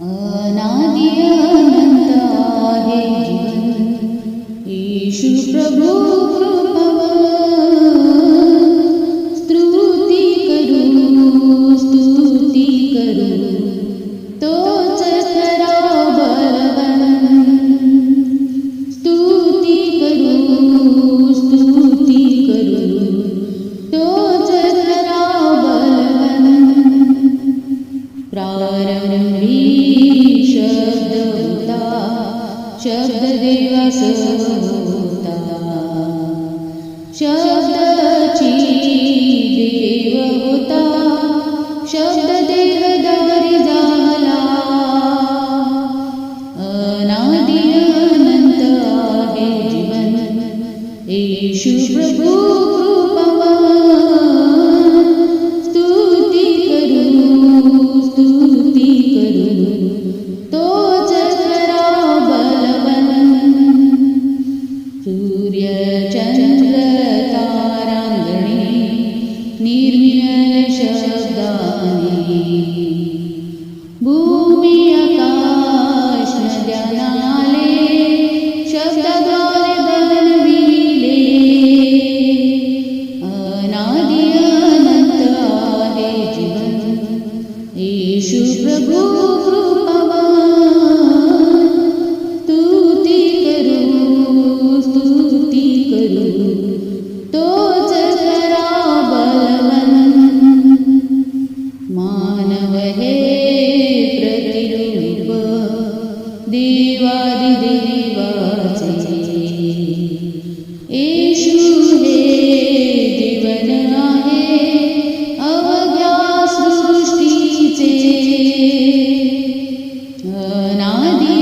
河南的。सोता शब्द ची देव शब्द सूर्यचन्द्रताराङ्गणे निर्मिलशब्दानि भूमि आकाश नद्यानाले शब्दद्वारे गगनविले अनादि अनन्त आदे जीवन ईशु प्रभु प्रतिबिम्ब। देवादिदेवाचे येषु हे जीवन आहे अवघ्या सृष्टीचे अनादि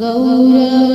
Gaurav.